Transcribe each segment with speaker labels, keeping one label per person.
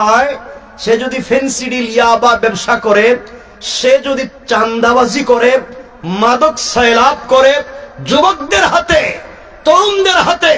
Speaker 1: হয়, সে যদি ফেন্সিডিল ইয়াবা ব্যবসা করে, সে যদি চান্দাবাজি করে, মাদক সয়লাভ করে, যুবকদের হাতে, তরুণদের হাতে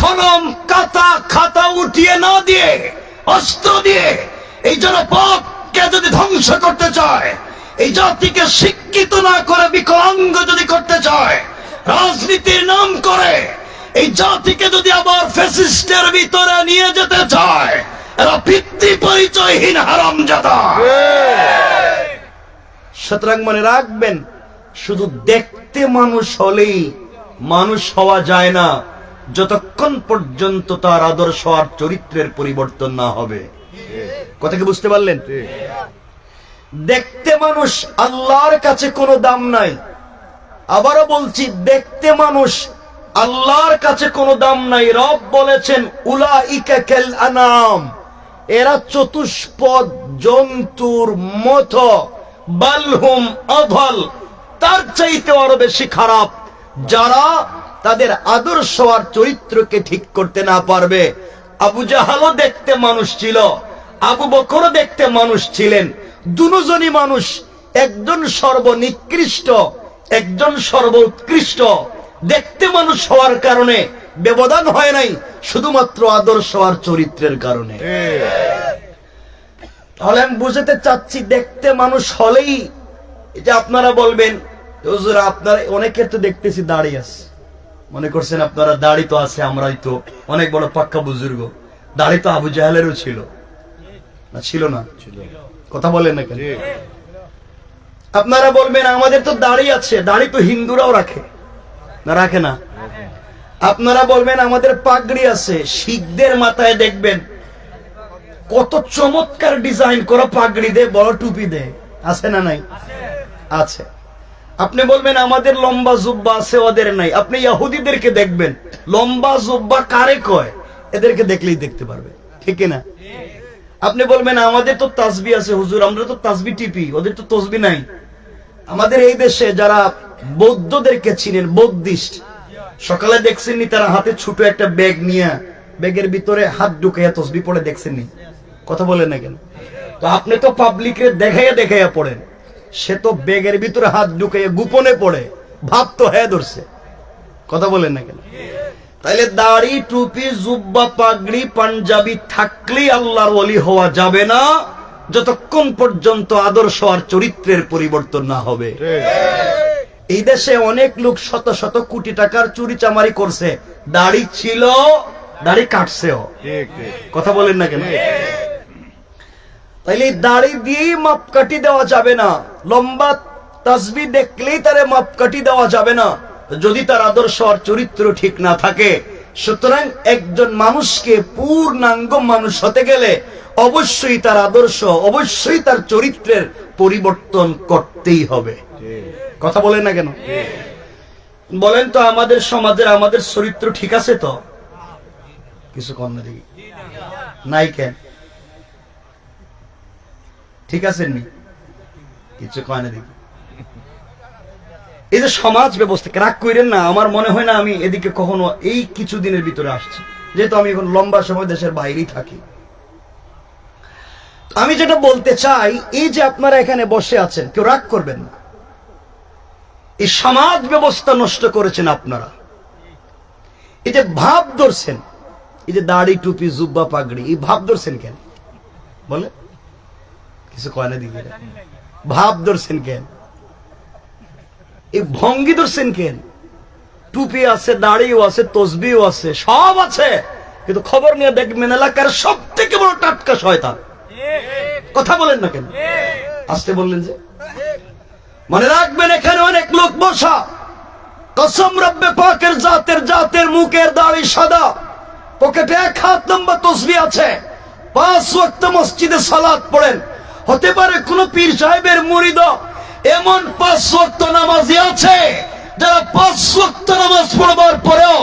Speaker 1: কলম কাতা, খাতা উঠিয়ে না দিয়ে, অস্ত্র দিয়ে, এই জনপদকে যদি ধ্বংস করতে চায়, এই জাতিকে শিক্ষিত না করে, বিকলাঙ্গ যদি করতে চায়, রাজনীতির নাম করে, এই জাতিকে যদি আবার ফেসিস্টের ভিতরে নিয়ে যেতে চায় এরা পিতৃ পরিচয়হীন সুতরাং মনে রাখবেন, শুধু দেখতে মানুষ হলেই মানুষ হওয়া যায় না, যতক্ষণ পর্যন্ত তার আদর্শ আর চরিত্রের পরিবর্তন না হবে। কথা কি বুঝতে পারলেন? দেখতে মানুষ আল্লাহর কাছে কোনো দাম নাই। আবারও বলছি, দেখতে মানুষ আল্লাহর কাছে কোনো দাম নাই। রব বলেছেন উলা ইকাকেল আনাম। এরা চতুষ্পদ জন্তুর মতো। বালহুম অধল। তার চাইতে আরও বেশি খারাপ। যারা তাদের আদর্শ আর চরিত্রকে ঠিক করতে না পারবে। আবু জাহালও দেখতে মানুষ ছিল। আবু বকরও দেখতে মানুষ ছিলেন। দুজনই মানুষ। একজন সর্বনিকৃষ্ট, একজন সর্বোৎকৃষ্ট। দেখতে মানুষ হওয়ার কারণে ব্যবধান হয় নাই শুধুমাত্র আদর্শ আর চরিত্রের কারণে। তাহলে আমি বুঝাতে চাচ্ছি দেখতে মানুষ হলেই যে আপনারা বলবেন হুজুর আপনারা অনেকের তো দেখতেছি দাড়ি আছে। মনে করছেন আপনারা দাড়ি তো আছে আমরাই তো অনেক বড় পাক্কা বুজুর্গ। দাড়ি তো আবু জাহেলেরও ছিল। না ছিল না? কথা বলেন না কেন? আপনারা বলবেন আমাদের তো দাড়ি আছে দাড়ি তো হিন্দুরাও রাখে। না রাখে না? আপনারা বলবেন আমাদের পাগড়ি আছে, শিখদের মাথায় দেখবেন। কত চমৎকার ডিজাইন করা পাগড়ি দে বড় টুপি দে। আছে না নাই? আছে। আপনি বলবেন আমাদের লম্বা জুব্বা আছে, ওদের নাই। আপনি ইহুদিদেরকে দেখবেন। লম্বা জুব্বা কারে কয়? এদেরকে দেখলেই দেখতে পারবে। ঠিক না আপনি বলবেন আমাদের তো তাসবি আছে, হুজুর, আমরা তো তাসবি টিপি, ওদের তো তসবি নাই। আমাদের এই দেশে যারা বৌদ্ধদেরকে চিনেন, বৌদ্ধিস্ট সকালে দেখছেননি তারা হাতে ছোট একটা ব্যাগ নিয়ে, ব্যাগের ভিতরে হাত ঢুকাইয়া তসবি পড়ে দেখছেননি? কথা বলেন না কেন? তো আপনি তো পাবলিকে দেখাইয়া দেখাইয়া পড়েন। সে তো ব্যাগের ভিতরে হাত ঢুকাইয়া গোপনে পড়ে, ভাব তো হ্যাঁ ধরছে। কথা বলেন না কেন? তাইলে দাড়ি, টুপি, জুব্বা, পাগড়ি, পাঞ্জাবি থাকলেই আল্লাহর ওলি হওয়া যাবে না, যতক্ষণ পর্যন্ত আদর্শ আর চরিত্রের পরিবর্তন না হবে। এই দেশে অনেক লোক শত শত কোটি টাকার চুরি চামারি করছে। দাড়ি ছিল দাড়ি কাটছেও।
Speaker 2: ঠিক
Speaker 1: কথা বলেন না কেন? তাইলে দাড়ি দিয়েই মাপকাঠি দেওয়া যাবে না। লম্বা তাসবি দেখলেই তারে মাপকাঠি দেওয়া যাবে না। যদি তার আদর্শ আর চরিত্র ঠিক না থাকে সুতরাং একজন মানুষকে পূর্ণাঙ্গ মানুষ হতে গেলে অবশ্যই তার আদর্শ অবশ্যই তার চরিত্রের পরিবর্তন করতেই হবে। কথা বলেন না কেন? বলেন তো আমাদের সমাজের, আমাদের চরিত্র ঠিক আছে তো? কিছু কম না দেখি। নাই কেন? ঠিক আছে নি? কিছু কয় না দেখি। এই যে সমাজ ব্যবস্থা রাগ করেন না, আমার মনে হয় না আমি এদিকে কখনো এই কিছু দিনের ভিতরে আসছি। যেহেতু আমি এখন লম্বা সময় দেশের বাইরেই থাকি। আমি যেটা বলতে চাই, এই যে আপনারা এখানে বসে আছেন, কেউ রাগ করবেন না। এই সমাজ ব্যবস্থা নষ্ট করেছেন আপনারা। এই যে ভাব ধরছেন এই যে দাড়ি টুপি জুব্বা পাগড়ি এই ভাব ধরছেন কেন? বলে? কিছু কয় না দিকে। ভাব ধরছেন কেন? এই ভঙ্গি ধরছেন কেন? টুপি আছে দাড়িও আছে তসবিও আছে সব আছে। কিন্তু খবর নিয়ে দেখবেন এলাকার সব থেকে বড় টাটকা শয়তান। কথা বলেন না কেন? আসতে বললেন যে মনে রাখবেন এখানে অনেক লোক বসা। কসম রব্বে পাকের জাতের জাতের মুখের দাড়ি সাদা। পকেটে এক হাত লম্বা তসবি আছে। পাঁচ ওয়াক্ত মসজিদে সালাত পড়েন। হতে পারে কোন পীর সাহেবের মুরিদ। এমন পাঁচ ওয়াক্ত নামাজি আছে যারা পাঁচ ওয়াক্ত নামাজ পড়বার পরেও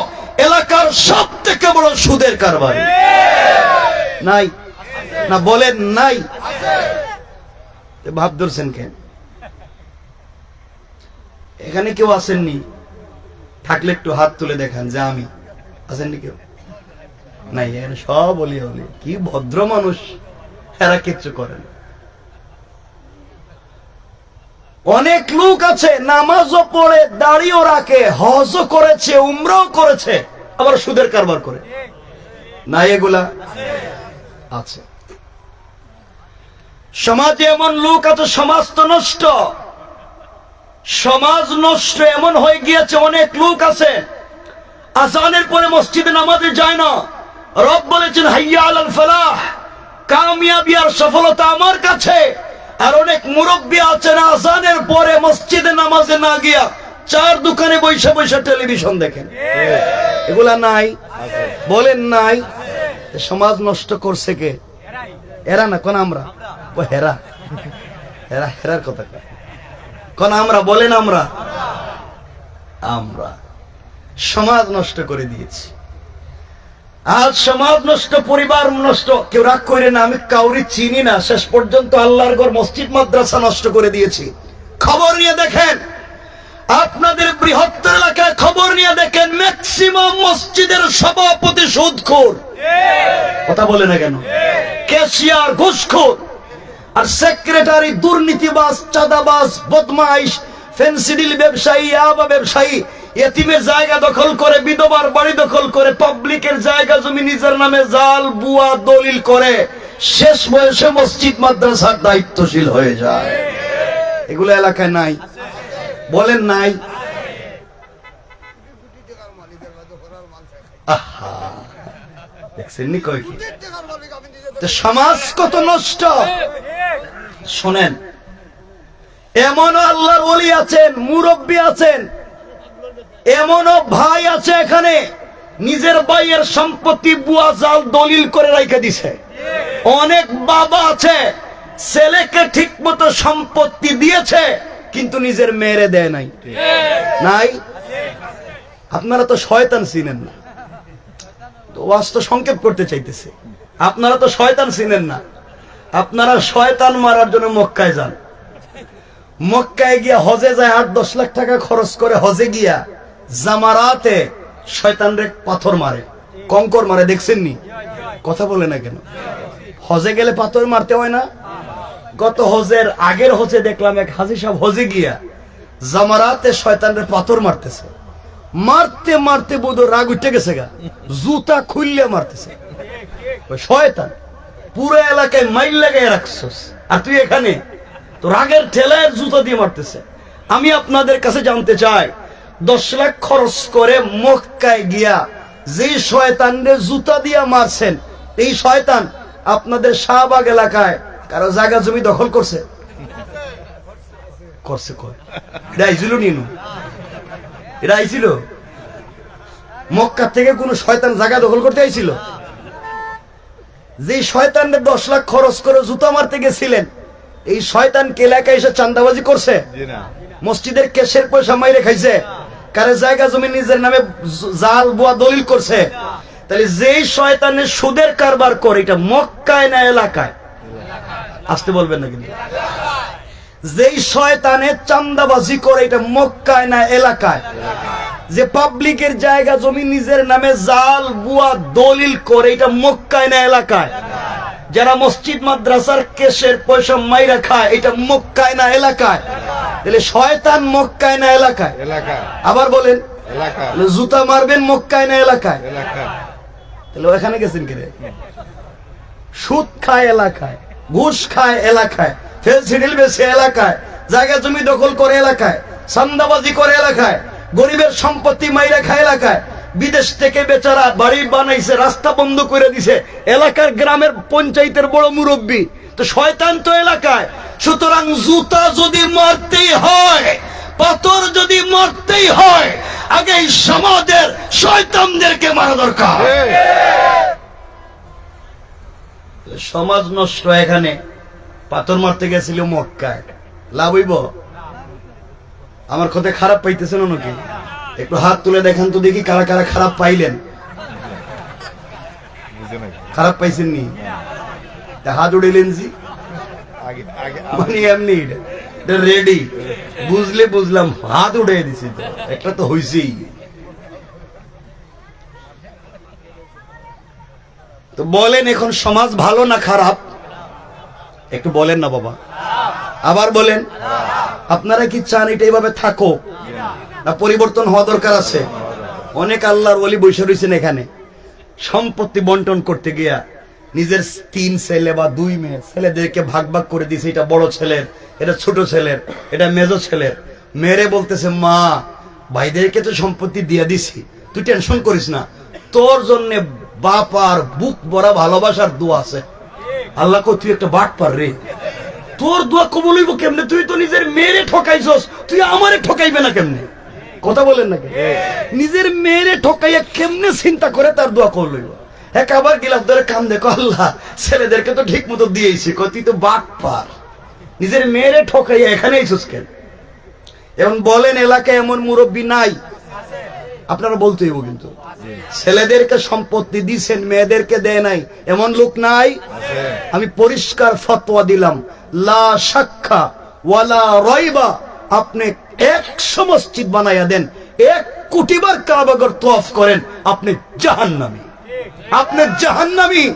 Speaker 1: এলাকার সব থেকে বড় সুদের কারবার। নাই। না বলেন নাই। ভাব ধরছেন কেন? এখানে কেউ আসেননি। থাকলে একটু হাত তুলে দেখান যে আমি। আসেননি কেউ? নাই, এখানে সব বলি বলি কি ভদ্র মানুষ। এরা কিচ্ছু করে না। অনেক লোক আছে, নামাজও পড়ে, দাড়িও রাখে, হজও করেছে, উমরাও করেছে, আবার সুদের কারবার করে। না এগুলা? আছে। সমাজে এমন লোক আছে, সমাজ তো নষ্ট। সমাজ নষ্ট এমন হয়ে গিয়েছে, অনেক লোক আছে। আজানের পরে মসজিদে নামাজে যায় না। রব বলেছেন, হাইয়া আলাল ফালাহ, কামিয়াবি আর সফলতা আমার কাছে। আর অনেক মুরব্বী আছেন, আজানের পরে মসজিদে নামাজে না গিয়া চার দোকানে বৈশা বৈশা টেলিভিশন দেখেন। এগুলা নাই? বলেন নাই? সমাজ নষ্ট করছে কে? এরা না, কোন আমরা? হেরা। হেরা, হেরার কথা। কোন আমরা বলেন আমরা? আমরা। সমাজ নষ্ট করে দিয়েছি। আজ সমাজ নষ্ট পরিবার নষ্ট কেউ রাগ করে না আমি কাউরি চিনি না। শেষ পর্যন্ত আল্লাহর ঘর মসজিদ মাদ্রাসা নষ্ট করে দিয়েছি। খবর নিয়ে দেখেন আপনাদের বৃহত্তর এলাকায় খবর নিয়ে দেখেন ম্যাক্সিমাম মসজিদের সভাপতি সুদখোর। কথা বলে না কেন? ক্যাশিয়ার ঘুষখোর। আর সেক্রেটারি দুর্নীতিবাজ, চাঁদাবাজ, বদমাইশ, ফেন্সিডিল ব্যবসায়ী আবা ব্যবসায়ী, এতিমের জায়গা দখল করে, বিধবার বাড়ি দখল করে, পাবলিকের জায়গা জমি নিজের নামে জাল, বুয়া, দলিল করে। শেষ বয়সে মসজিদ, মাদ্রাসার দায়িত্বশীল হয়ে যায়। এগুলো এলাকায় নাই। বলেন নাই। আহা। দেখছেন নি কয় কি? সমাজ কত নষ্ট। শোনেন এমন আল্লাহর ওলি আছেন, মুরব্বী আছেন, এমনও ভাই আছে এখানে, নিজের ভাইয়ের সম্পত্তি বুয়া জাল দলিল করে রাখে দিছে। অনেক বাবা আছে, ছেলেকে ঠিক মতো সম্পত্তি দিয়েছে, কিন্তু নিজের মেয়েরে দেয় নাই। নাই? আপনারা তো শয়তান চিনেন না। তো সংক্ষেপ করতে চাইতেছে। আপনারা তো শয়তান চিনেন না। আপনারা শয়তান মারার জন্য মক্কায় যান। মক্কায় গিয়া হজে যায় আট দশ লাখ টাকা খরচ করে। হজে গিয়া জামারাতে শয়তান রে পাথর মারে, কঙ্কর মারে, দেখছেন নি? কথা বলে না কেন? হজে গেলে পাথর মারতে হয় না। গত হজের আগের হজে দেখলাম এক হাজি সাহেব হজে গিয়া জামারাতে শয়তান রে পাথর মারতেছে। মারতে মারতে বোধ রাগ উঠে গেছে গা। জুতা খুললে মারতেছে। শয়তান, পুরো এলাকায় মাইল রাখছস। আর তুই এখানে জুতা দিয়ে মারতেছে। আমি আপনাদের কাছে জানতে চাই, দশ লাখ খরচ করে মক্কায় গিয়া যে শয়তানরে জুতা দিয়া মারছেন, এই শয়তান আপনাদের শাহবাগ এলাকায় কারও জায়গা জমি দখল করছে? করছে নিনু। আইছিল? মক্কা থেকে কোন শয়তান জায়গা দখল করতে আইছিল? যে শয়তানরে দশ লাখ খরচ করে জুতা মারতে গেছিলেন এই শয়তান কে এলাকায় এসে চান্দাবাজি করছে? মসজিদের কেশের পয়সা মাইরে খাইছে। কারে জায়গা জমি নিজের নামে জাল বুয়া দলিল করছে। তাহলে যেই শয়তানে সুদের কারবার করে এটা মক্কায় না এলাকায়? আসতে বলবেন না কিন্তু। যেই শয়তানে চান্দাবাজি করে এটা মক্কায় না এলাকায়? যে পাবলিকের জায়গা জমি নিজের নামে জাল বুয়া দলিল করে এটা মক্কায় না এলাকায়। যারা মসজিদ মাদ্রাসার কেশের পয়সা মাইরা খায় এটা মক্কায় না এলাকায়। তাহলে শয়তান মক্কায় না এলাকায়? আবার বলেন জুতা মারবেন মক্কায় না এলাকায়? তাহলে ওখানে গেছেন কিরে সুদ খায় এলাকায় ঘুষ খায় এলাকায় ফেল ফেলসিডিল বেশি এলাকায় জায়গা জমি দখল করে এলাকায় সান্দাবাজি করে এলাকায়। গরিবের সম্পত্তি মাইরা খায় এলাকায়। বিদেশ থেকে বেচারা বাড়ি বানাইছে, রাস্তা বন্ধ করে দিছে। এলাকার গ্রামের পঞ্চায়েতের বড় মুরব্বী। তো শয়তান তো এলাকায়। সুতরাং জুতা যদি মারতেই হয়, পাথর যদি মারতেই হয়, আগে সমাজের শয়তানদেরকে মারা দরকার। সমাজ নষ্ট এখানে। পাথর মারতে গেছিল মক্কায়। লাভ হইব? আমার কথা খারাপ পাইতেছেন নাকি? একটু হাত তুলে দেখেন তো দেখি কারা কারা খারাপ পাইলেন। খারাপ পাইছেন নি হাত উড়িলেন জি। মানে এমনি রেডি বুঝলে বুঝলাম হাত উড়ে দিছি তো। একটা তো হইছেই। তো বলেন এখন সমাজ ভালো না খারাপ? একটু বলেন না বাবা। আবার বলেন। আপনারা কি চান এটা এইভাবে থাকো না, পরিবর্তন হওয়া দরকার আছে? অনেক আল্লাহর ওলি বসে রয়েছেন এখানে। সম্পত্তি বন্টন করতে গিয়া নিজের তিন ছেলে বা দুই মেয়ে ছেলেদেরকে ভাগ ভাগ করে দিছে, এটা বড় ছেলের, এটা ছোট ছেলের, এটা মেজো ছেলের। মেরে বলতেছে, মা, ভাইদেরকে তো সম্পত্তি দিয়ে দিছি, তুই টেনশন করিস না। তোর জন্য বাপ আর বুক ভরা ভালোবাসার দোয়া আছে। আল্লাহ তুই একটা বাট পার রে। তোর দোয়া কবল হইব কেমনে? তুই তো নিজের মেয়েরে ঠকাইছস। তুই আমারে ঠকাইবে না কেমনে? কথা বলেন না নিজের মেয়েরে ঠকাইয়া কেমনে চিন্তা করে তার দোয়া কবল হইব? এক আবার গিলাফ ধরে কাম দেখো আল্লাহ ছেলেদেরকে তো ঠিক মতো দিয়েছি তুই তো বাট পার। নিজের মেয়েরে ঠকাইয়া এখানে আইছস কেন? এবং বলেন এলাকায় এমন মুরব্বী নাই। আপনারা বলতে হইব কিন্তু। ছেলেদেরকে সম্পত্তি দিছেন মেয়েদেরকে দেয় নাই। এমন লোক নাই? আমি পরিষ্কার ফতোয়া দিলাম। লা সাক্ষা ওয়ালা রয়বা আপনি একশো মসজিদ বানাইয়া দেন, এক কোটিবার কাবাগর তোয়াফ করেন, আপনি জাহান্নামী। আপনি জাহান্নামী।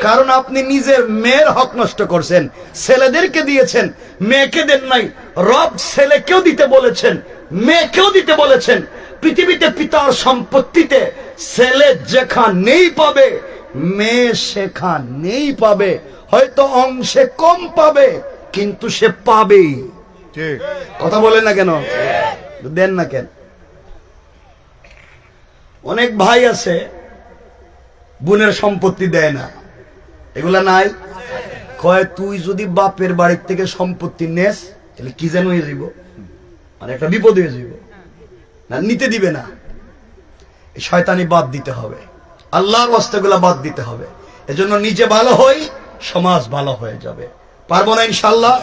Speaker 1: কারণ আপনি নিজের মেয়ের হক নষ্ট করছেন, ছেলেদেরকে দিয়েছেন, মেয়েকে দেন নাই। রব ছেলেকেও দিতে বলেছেন, মেয়েকেও দিতে বলেছেন। পৃথিবীতে পিতার সম্পত্তিতে ছেলে যেখানেই পাবে মেয়ে সেখানেই পাবে। হয়তো অংশে কম পাবে কিন্তু সে পাবেই। কথা বলেন না কেন? দেন না কেন? অনেক ভাই আছে বোনের সম্পত্তি দেয় না। এগুলা নাই? কয় তুই যদি বাপের বাড়ির থেকে সম্পত্তি নেস তাহলে কি যেন হয়ে যাইব? মানে একটা বিপদ হয়ে যাইব। না নিতে দিবে না। শয়তানি বাদ দিতে হবে। আল্লাহর বস্তাগুলা বাদ দিতে হবে। এজন্য নিজে ভালো হই, সমাজ ভালো হয়ে যাবে। পারব না ইনশাল্লাহ